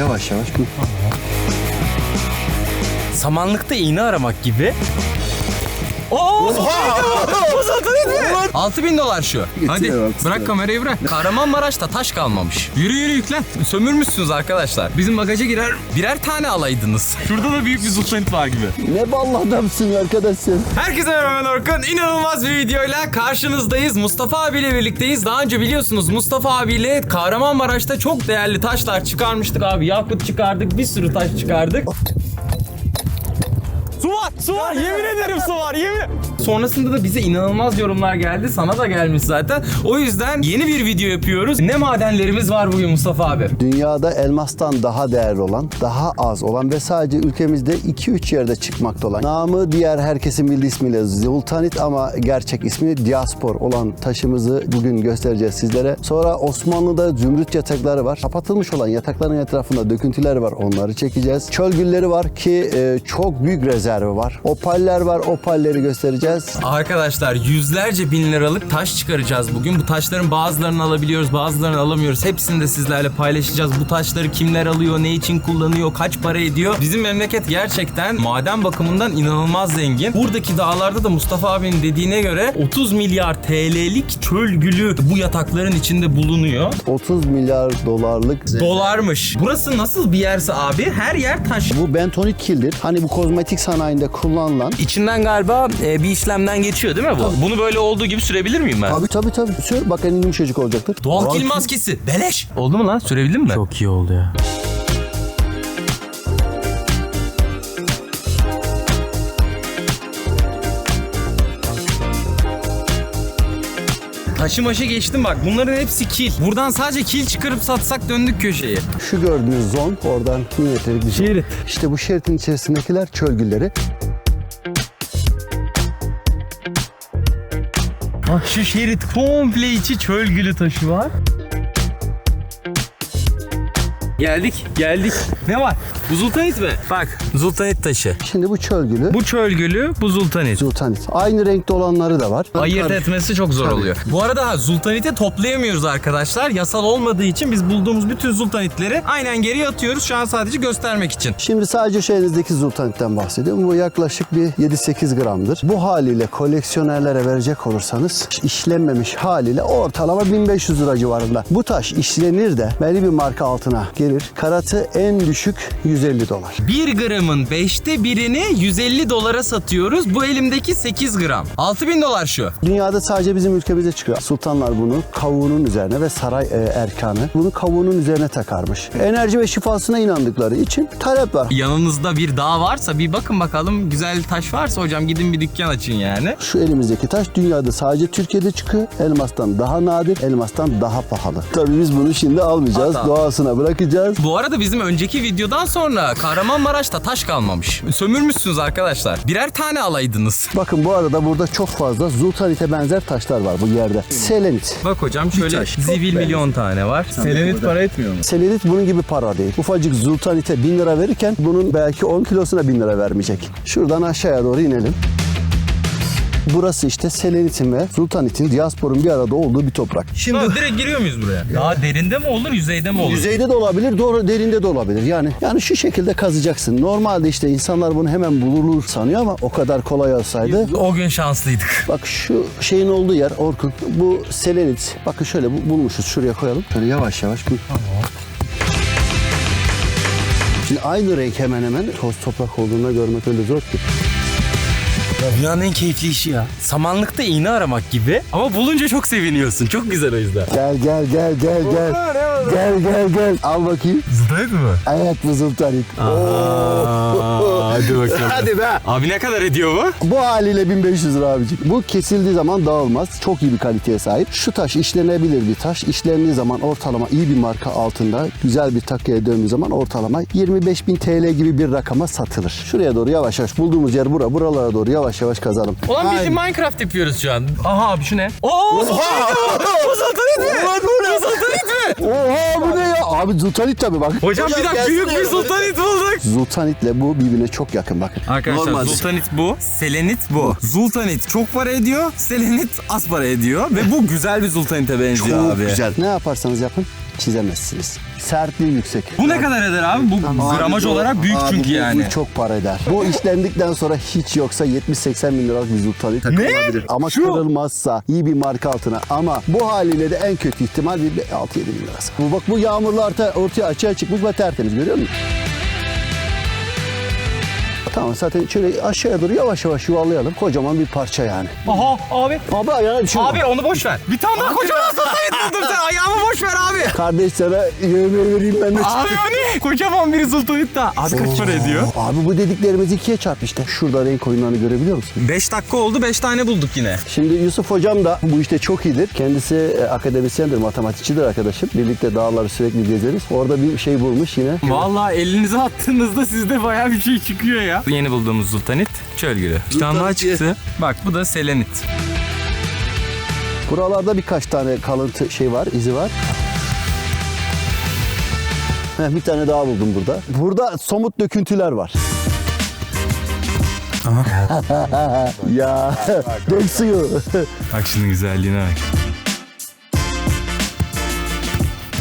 yavaş yavaş. Hı. Samanlıkta iğne aramak gibi. Oo! Mi? 6000 dolar şu. Hadi bırak kamerayı bırak. Kahramanmaraş'ta taş kalmamış. Yürü yürü yüklen. Sömürmüşsünüz arkadaşlar. Bizim bagaja girer birer tane alaydınız. Şurada da büyük bir zultanit var gibi. Ne ballı adamsın arkadaşsın. Herkese merhaba ben Orkun. İnanılmaz bir videoyla karşınızdayız. Mustafa abiyle birlikteyiz. Daha önce biliyorsunuz Mustafa abiyle Kahramanmaraş'ta çok değerli taşlar çıkarmıştık abi. Yakut çıkardık, bir sürü taş çıkardık. Su var, su var. Yemin ederim su var, yemin Sonrasında da bize inanılmaz yorumlar geldi. Sana da gelmiş zaten. O yüzden yeni bir video yapıyoruz. Ne madenlerimiz var bugün Mustafa abi? Dünyada elmastan daha değerli olan, daha az olan ve sadece ülkemizde 2-3 yerde çıkmakta olan. Namı diğer herkesin bildiği ismiyle Zultanit ama gerçek ismi Diaspor olan taşımızı bugün göstereceğiz sizlere. Sonra Osmanlı'da zümrüt yatakları var. Kapatılmış olan yatakların etrafında döküntüler var. Onları çekeceğiz. Çöl gülleri var ki e, çok büyük rezervi var. Opaller var. Opalleri göstereceğiz. Arkadaşlar yüzlerce bin liralık taş çıkaracağız bugün. Bu taşların bazılarını alabiliyoruz, bazılarını alamıyoruz. Hepsini de sizlerle paylaşacağız. Bu taşları kimler alıyor, ne için kullanıyor, kaç para ediyor. Bizim memleket gerçekten maden bakımından inanılmaz zengin. Buradaki dağlarda da Mustafa abinin dediğine göre 30 milyar TL'lik çöl gülü bu yatakların içinde bulunuyor. 30 milyar dolarlık Dolarmış. Burası nasıl bir yerse abi her yer taş. bu bentonit kildir. Hani bu kozmetik sanayinde kullanılan İçinden galiba e, bir işlemden geçiyor değil mi bu? Bunu böyle olduğu gibi sürebilir miyim ben? Tabii tabii tabii. Sür bak en yumuşacık olacaktır. Doğal kil maskesi. Beleş. Oldu mu lan? Sürebildin mi? Çok iyi oldu ya. Taşı maşı geçtim bak. Bunların hepsi kil. Buradan sadece kil çıkarıp satsak döndük köşeyi. Şu gördüğünüz zon oradan milimetrelik bir zon. Şerit. İşte bu şeritin içerisindekiler çöl Bak şu şerit komple içi çöl gülü taşı var. Geldik, geldik. Ne var? Bu zultanit mi? Bak, zultanit taşı. Şimdi bu çöl gülü. Bu çöl gülü, bu zultanit. Zultanit. Aynı renkte olanları da var. Ayırt etmesi çok zor Tabii. oluyor. Bu arada ha, zultaniti toplayamıyoruz arkadaşlar. Yasal olmadığı için biz bulduğumuz bütün zultanitleri aynen geri atıyoruz. Şu an sadece göstermek için. Şimdi sadece şu elinizdeki zultanitten bahsediyorum. Bu yaklaşık bir 7-8 gramdır. Bu haliyle koleksiyonerlere verecek olursanız işlenmemiş haliyle ortalama 1500 lira civarında. Bu taş işlenir de belli bir marka altına gelir. Karatı en düşük 150 dolar. 1 gramın 5'te birini 150 dolara satıyoruz. Bu elimdeki 8 gram. 6000 dolar şu. Dünyada sadece bizim ülkemize çıkıyor. Sultanlar bunu kavuğunun üzerine ve saray e, erkanı bunu kavuğunun üzerine takarmış. Enerji ve şifasına inandıkları için talep var. Yanınızda bir dağ varsa bir bakın bakalım güzel taş varsa hocam gidin bir dükkan açın yani. Şu elimizdeki taş dünyada sadece Türkiye'de çıkıyor. Elmastan daha nadir, elmastan daha pahalı. Tabii biz bunu şimdi almayacağız. Hatta- Doğasına bırakacağız. Bu arada bizim önceki videodan sonra Kahramanmaraş'ta taş kalmamış. Sömürmüşsünüz arkadaşlar. Birer tane alaydınız. Bakın bu arada burada çok fazla zultanite benzer taşlar var bu yerde. Selenit. Bak hocam şöyle taş. zivil milyon tane var. Selenit para etmiyor mu? Selenit bunun gibi para değil. Ufacık zultanite 1000 lira verirken bunun belki 10 kilosuna 1000 lira vermeyecek. Şuradan aşağıya doğru inelim. Burası işte selenitin ve sultanitin, diasporun bir arada olduğu bir toprak. Şimdi Ha, direkt giriyor muyuz buraya? Daha derinde mi olur, yüzeyde mi olur? Yüzeyde de olabilir, doğru derinde de olabilir. Yani yani şu şekilde kazacaksın. Normalde işte insanlar bunu hemen bulurur sanıyor ama o kadar kolay olsaydı. O gün şanslıydık. Bak şu şeyin olduğu yer Orkun. Bu selenit. Bakın şöyle bu- bulmuşuz. Şuraya koyalım. Şöyle yavaş yavaş. Bu. Şimdi aynı renk hemen hemen toz toprak olduğunda görmek öyle zor ki. Dünyanın en keyifli işi ya. Samanlıkta iğne aramak gibi ama bulunca çok seviniyorsun. Çok güzel o yüzden. Gel gel gel gel gel. Gel gel gel. Al bakayım. Zıdayet mi? Evet bu sultanit. Hadi bakalım. Hadi be. Abi ne kadar ediyor bu? Bu haliyle 1500 lira abicik. Bu kesildiği zaman dağılmaz. Çok iyi bir kaliteye sahip. Şu taş işlenebilir bir taş. İşlendiği zaman ortalama iyi bir marka altında güzel bir takıya döndüğü zaman ortalama 25 bin TL gibi bir rakama satılır. Şuraya doğru yavaş yavaş bulduğumuz yer bura. Buralara doğru yavaş yavaş kazalım. Ulan biz. Minecraft yapıyoruz şu an. Aha abi şu ne? Oo! Bu sultanit mi? Bu sultanit mi? Oha bu ne ya? Abi zultanit tabii bak. Hocam bir dakika büyük bir sultanit bulduk. Zultanitle bu birbirine çok yakın bakın. Arkadaşlar Normalde. Zultanit bu, Selenit bu. Zultanit çok para ediyor, Selenit az para ediyor ve bu güzel bir Zultanit'e benziyor Çok abi. güzel. Ne yaparsanız yapın çizemezsiniz. Sertliği yüksek. Bu ne kadar eder abi? Bu gramaj Abi bu- olarak büyük abi çünkü bu- yani. Bu çok para eder. Bu işlendikten sonra hiç yoksa 70-80 bin liralık bir zultanit takılabilir. Ama Şu- kırılmazsa iyi bir marka altına. Ama bu haliyle de en kötü ihtimal bir 6-7 bin lirası. Bu bak bu yağmurlu orta, ortaya açığa çıkmış ve tertemiz görüyor musun? Tamam zaten şöyle aşağıya doğru yavaş yavaş yuvarlayalım. Kocaman bir parça yani. Aha abi. Abi ayağına bir şey Abi onu boş ver. Bir tane daha kocaman sultanit buldum sen. Ayağımı boş ver abi. Kardeş sana yemeği vereyim ben de. Abi o ne? Kocaman bir sultanit daha. Abi kaç para ediyor? Abi bu dediklerimiz ikiye çarp işte. Şurada renk oyunlarını görebiliyor musun? 5 dakika oldu 5 tane bulduk yine. Şimdi Yusuf hocam da bu işte çok iyidir. Kendisi e, akademisyendir, matematikçidir arkadaşım. Birlikte dağları sürekli gezeriz. Orada bir şey bulmuş yine. Vallahi elinize attığınızda sizde bayağı bir şey çıkıyor ya. Yeni bulduğumuz sultanit çöl gülü. Daha çıktı. Bak bu da selenit. Buralarda birkaç tane kalıntı şey var, izi var. Heh, bir tane daha buldum burada. Burada somut döküntüler var. ya dök suyu. Bak şimdi güzelliğine bak.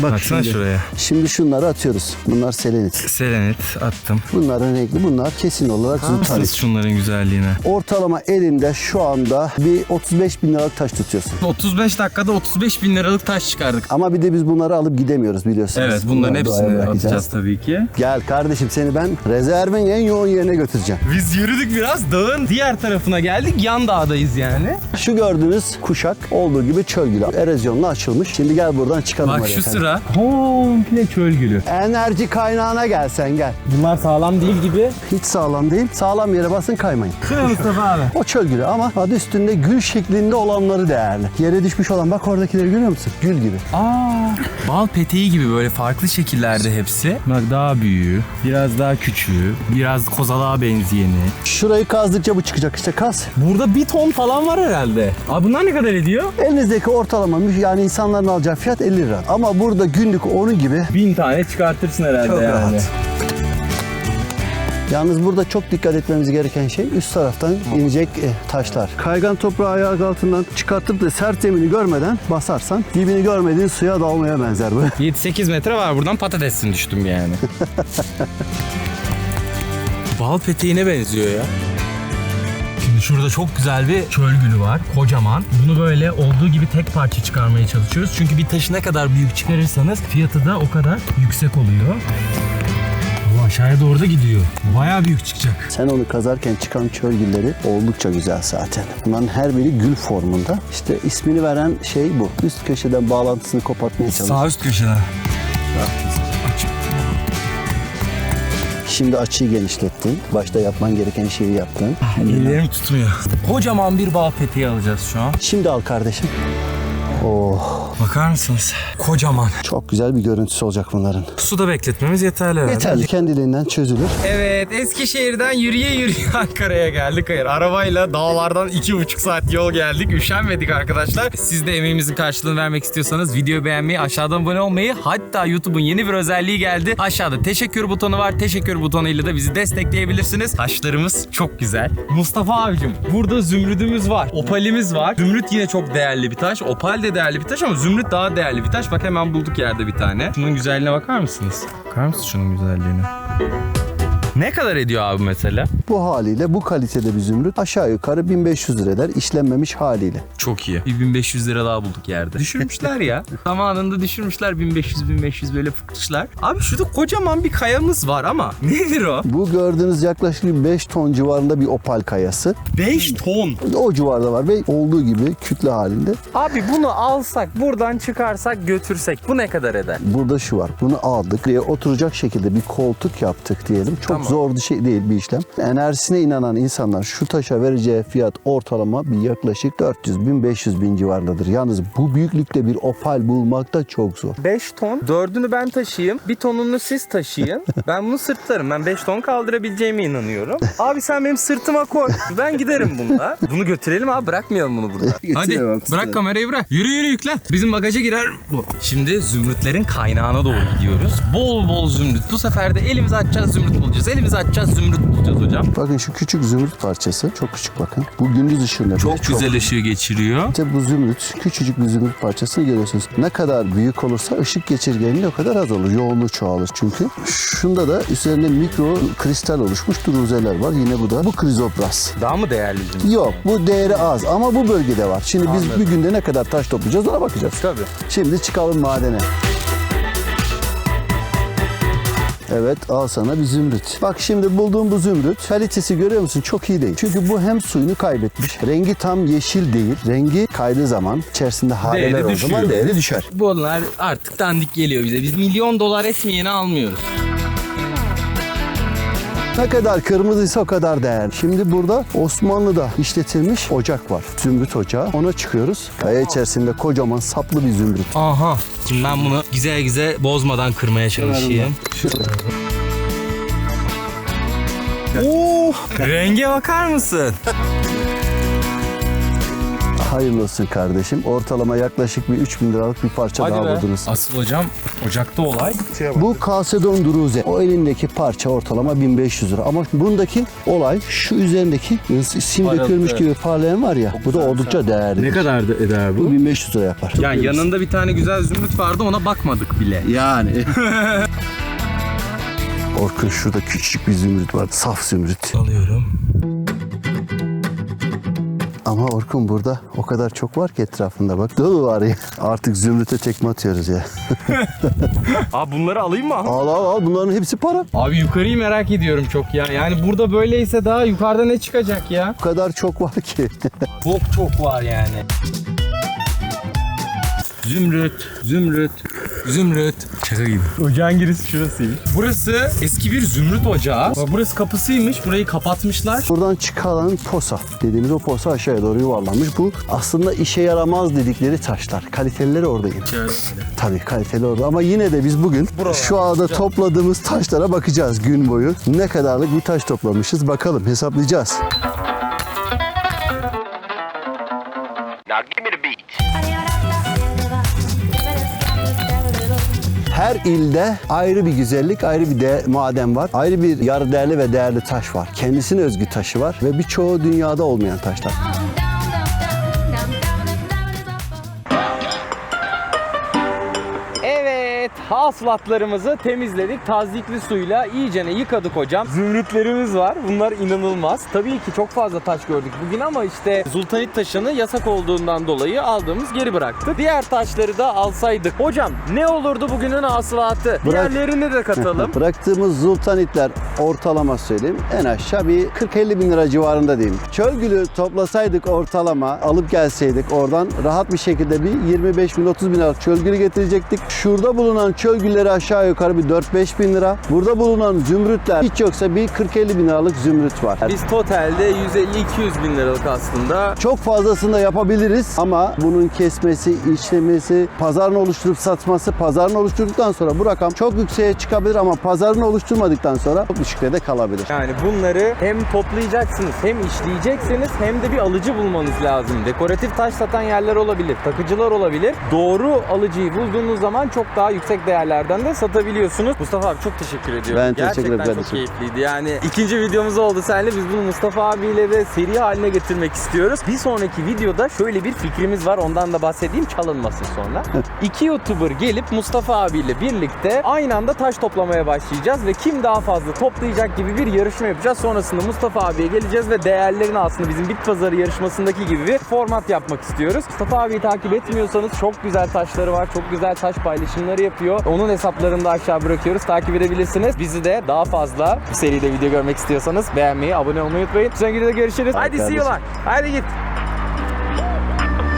Bak Baksana şimdi. şuraya. Şimdi şunları atıyoruz. Bunlar selenit. Selenit attım. Bunların renkli. Bunlar kesin olarak zultanit. şunların güzelliğine. Ortalama elinde şu anda bir 35 bin liralık taş tutuyorsun. 35 dakikada 35 bin liralık taş çıkardık. Ama bir de biz bunları alıp gidemiyoruz biliyorsunuz. Evet bunların Bunları doğaya hepsini bırakacağız. atacağız tabii ki. Gel kardeşim seni ben rezervin en yoğun yerine götüreceğim. Biz yürüdük biraz dağın diğer tarafına geldik. Yan dağdayız yani. Şu gördüğünüz kuşak olduğu gibi çöl gülü. Erozyonla açılmış. Şimdi gel buradan çıkalım Bak oraya şu kadar. sıra komple çöl gülü. Enerji kaynağına gel sen gel. Bunlar sağlam değil gibi. Hiç sağlam değil. Sağlam yere basın kaymayın. Şuna Mustafa abi. O çöl gülü ama adı üstünde gül şeklinde olanları değerli. Yere düşmüş olan bak oradakileri görüyor musun? Gül gibi. Aa, bal peteği gibi böyle farklı şekillerde hepsi. Bak daha büyüğü, biraz daha küçüğü, biraz kozalığa benzeyeni. Şurayı kazdıkça bu çıkacak işte kaz. Burada bir ton falan var herhalde. Abi bunlar ne kadar ediyor? Elinizdeki ortalama yani insanların alacağı fiyat 50 lira. Ama burada günlük onu gibi Bin tane çıkartırsın herhalde Çok yani. rahat. Yalnız burada çok dikkat etmemiz gereken şey üst taraftan inecek e, taşlar. Kaygan toprağı ayak altından çıkartıp da sert zemini görmeden basarsan dibini görmediğin suya dalmaya benzer bu. 7-8 metre var buradan patatesini düştüm yani. Bal peteğine benziyor ya. Şimdi şurada çok güzel bir çöl gülü var. Kocaman. Bunu böyle olduğu gibi tek parça çıkarmaya çalışıyoruz. Çünkü bir taşı ne kadar büyük çıkarırsanız fiyatı da o kadar yüksek oluyor. Bu aşağıya doğru da gidiyor. Bayağı büyük çıkacak. Sen onu kazarken çıkan çöl gülleri oldukça güzel zaten. Bunların her biri gül formunda. İşte ismini veren şey bu. Üst köşeden bağlantısını kopartmaya çalış. Sağ üst köşeden. Şimdi açıyı genişlettin. Başta yapman gereken şeyi yaptın. Ellerim tutmuyor. Kocaman bir bal peteği alacağız şu an. Şimdi al kardeşim. Oh, Bakar mısınız? Kocaman. çok güzel bir görüntüsü olacak bunların. Suda bekletmemiz yeterli herhalde. Yeterli. Kendiliğinden çözülür. Evet Eskişehir'den yürüye yürüye Ankara'ya geldik. Hayır arabayla dağlardan iki buçuk saat yol geldik. Üşenmedik arkadaşlar. Siz de emeğimizin karşılığını vermek istiyorsanız videoyu beğenmeyi, aşağıdan abone olmayı hatta YouTube'un yeni bir özelliği geldi. Aşağıda teşekkür butonu var. Teşekkür butonuyla da bizi destekleyebilirsiniz. Taşlarımız çok güzel. Mustafa abicim burada zümrüdümüz var. Opalimiz var. Zümrüt yine çok değerli bir taş. Opal de değerli bir taş ama zümrüt daha değerli bir taş. Bak hemen bulduk yerde bir tane. Şunun güzelliğine bakar mısınız? Bakar mısınız şunun güzelliğine? Ne kadar ediyor abi mesela? Bu haliyle bu kalitede bir zümrüt aşağı yukarı 1500 lira eder işlenmemiş haliyle. Çok iyi. 1500 lira daha bulduk yerde. Düşürmüşler ya. Zamanında düşürmüşler 1500-1500 böyle fıkmışlar. Abi şurada kocaman bir kayamız var ama nedir o? Bu gördüğünüz yaklaşık 5 ton civarında bir opal kayası. 5 ton. O civarda var ve olduğu gibi kütle halinde. Abi bunu alsak buradan çıkarsak götürsek bu ne kadar eder? Burada şu var. Bunu aldık ve oturacak şekilde bir koltuk yaptık diyelim. Çok Tamam. Zor bir şey değil bir işlem. Enerjisine inanan insanlar şu taşa vereceği fiyat ortalama bir yaklaşık 400 bin 500 bin civarındadır. Yalnız bu büyüklükte bir opal bulmak da çok zor. 5 ton. Dördünü ben taşıyayım. Bir tonunu siz taşıyın. Ben bunu sırtlarım. Ben 5 ton kaldırabileceğime inanıyorum. Abi sen benim sırtıma koy. Ben giderim bunda. Bunu götürelim abi. Bırakmayalım bunu burada. Hadi bırak kamerayı bırak. Yürü yürü yükle. Bizim bagaja girer bu. Şimdi zümrütlerin kaynağına doğru gidiyoruz. Bol bol zümrüt. Bu sefer de elimizi açacağız zümrüt bulacağız. Elimizi Elimizi açacağız zümrüt bulacağız hocam. Bakın şu küçük zümrüt parçası. Çok küçük bakın. Bu gündüz ışığında. bile Çok güzel ışığı geçiriyor. İşte bu zümrüt, küçücük bir zümrüt parçasını görüyorsunuz. Ne kadar büyük olursa ışık geçirgenliği o kadar az olur. Yoğunluğu çoğalır çünkü. Şunda da üzerinde mikro kristal oluşmuş druzeler var. Yine bu da bu krizopras. Daha mı değerli zümrüt? Yok bu değeri az ama bu bölgede var. Şimdi biz bir günde ne kadar taş toplayacağız ona bakacağız. Tabii. Şimdi çıkalım madene. Evet al sana bir zümrüt. Bak şimdi bulduğum bu zümrüt kalitesi görüyor musun? Çok iyi değil. Çünkü bu hem suyunu kaybetmiş. Rengi tam yeşil değil. Rengi kaydığı zaman içerisinde hareler Değeri o düşüyor. zaman değeri düşer. Bunlar artık dandik geliyor bize. Biz milyon dolar etmeyeni almıyoruz. Ne kadar kırmızıysa o kadar değerli. Şimdi burada Osmanlı'da işletilmiş ocak var. Zümrüt ocağı. Ona çıkıyoruz. Kaya içerisinde kocaman saplı bir zümrüt. Aha. Şimdi ben bunu güzel güzel bozmadan kırmaya çalışayım. Oo, renge bakar mısın? Hayırlı olsun kardeşim. Ortalama yaklaşık bir 3000 liralık bir parça daha buldunuz. Asıl hocam ocakta olay. Bu Kalsedon Druze. O elindeki parça ortalama 1500 lira. Ama bundaki olay şu üzerindeki sim Parıltı. dökülmüş gibi parlayan var ya. Bu da oldukça değerli. Ne kadar da eder Bu 1500 lira yapar. Yani yanında bir tane güzel zümrüt vardı ona bakmadık bile. Yani. Orkun şurada küçük bir zümrüt var. Saf zümrüt. Alıyorum. Ama Orkun burada o kadar çok var ki etrafında bak. Dolu var ya. Artık zümrüte tekme atıyoruz ya. Abi bunları alayım mı? al al al bunların hepsi para. Abi yukarıyı merak ediyorum çok ya. Yani burada böyleyse daha yukarıda ne çıkacak ya? O kadar çok var ki. Çok çok var yani. Zümrüt, zümrüt, zümrüt. Şaka gibi. Ocağın girişi şurasıymış. Burası eski bir zümrüt ocağı. Bak Burası kapısıymış. Burayı kapatmışlar. Buradan çıkan posa dediğimiz o posa aşağıya doğru yuvarlanmış. Bu aslında işe yaramaz dedikleri taşlar. Kaliteleri orada yine. Tabii kaliteli orada ama yine de biz bugün şu anda topladığımız taşlara bakacağız gün boyu. Ne kadarlık bir taş toplamışız bakalım hesaplayacağız. Now give me the beat. Her ilde ayrı bir güzellik, ayrı bir de maden var. Ayrı bir yarı değerli ve değerli taş var. Kendisine özgü taşı var ve birçoğu dünyada olmayan taşlar. Evet, hasılatlarımızı temizledik. Tazikli suyla iyicene yıkadık hocam. Zümrütlerimiz var. Bunlar inanılmaz. Tabii ki çok fazla taş gördük bugün ama işte zultanit taşını yasak olduğundan dolayı aldığımız geri bıraktık. Diğer taşları da alsaydık. Hocam ne olurdu bugünün hasılatı? Diğerlerini de katalım. Bıraktığımız zultanitler ortalama söyleyeyim en aşağı bir 40-50 bin lira civarında diyeyim. Çöl gülü toplasaydık ortalama alıp gelseydik oradan rahat bir şekilde bir 25 bin 30 bin liralık çöl gülü getirecektik. Şurada bulunan çöl gülleri aşağı yukarı bir 4-5 bin lira. Burada bulunan zümrütler hiç yoksa bir 40-50 bin liralık zümrüt var. Biz totalde 150-200 bin liralık aslında Çok fazlasını da yapabiliriz ama bunun kesmesi, işlemesi, pazarını oluşturup satması, pazarını oluşturduktan sonra bu rakam çok yükseğe çıkabilir ama pazarını oluşturmadıktan sonra çok düşükte de kalabilir. Yani bunları hem toplayacaksınız hem işleyeceksiniz hem de bir alıcı bulmanız lazım. Dekoratif taş satan yerler olabilir, takıcılar olabilir. Doğru alıcıyı bulduğunuz zaman çok daha yüksek değerlerden de satabiliyorsunuz. Mustafa abi çok teşekkür ediyorum. Ben teşekkür ederim Gerçekten çok keyifliydi. Yani ikinci videomuz oldu seninle. Biz bunu Mustafa abiyle de seri haline getirmek istiyoruz. Bir sonraki videoda şöyle bir fikrimiz var. Ondan da bahsedeyim çalınmasın sonra. İki YouTuber gelip Mustafa abiyle birlikte aynı anda taş toplamaya başlayacağız ve kim daha fazla toplayacak gibi bir yarışma yapacağız. Sonrasında Mustafa abiye geleceğiz ve değerlerini aslında bizim bit pazarı yarışmasındaki gibi bir format yapmak istiyoruz. Mustafa abiyi takip etmiyorsanız çok güzel taşları var. Çok güzel taş paylaşımları yapıyor. Onun hesaplarını da aşağı bırakıyoruz. Takip edebilirsiniz. Bizi de daha fazla seride video görmek istiyorsanız beğenmeyi, abone olmayı unutmayın. Sonraki videoda görüşürüz. Haydi see you kardeşim. lan. Haydi git.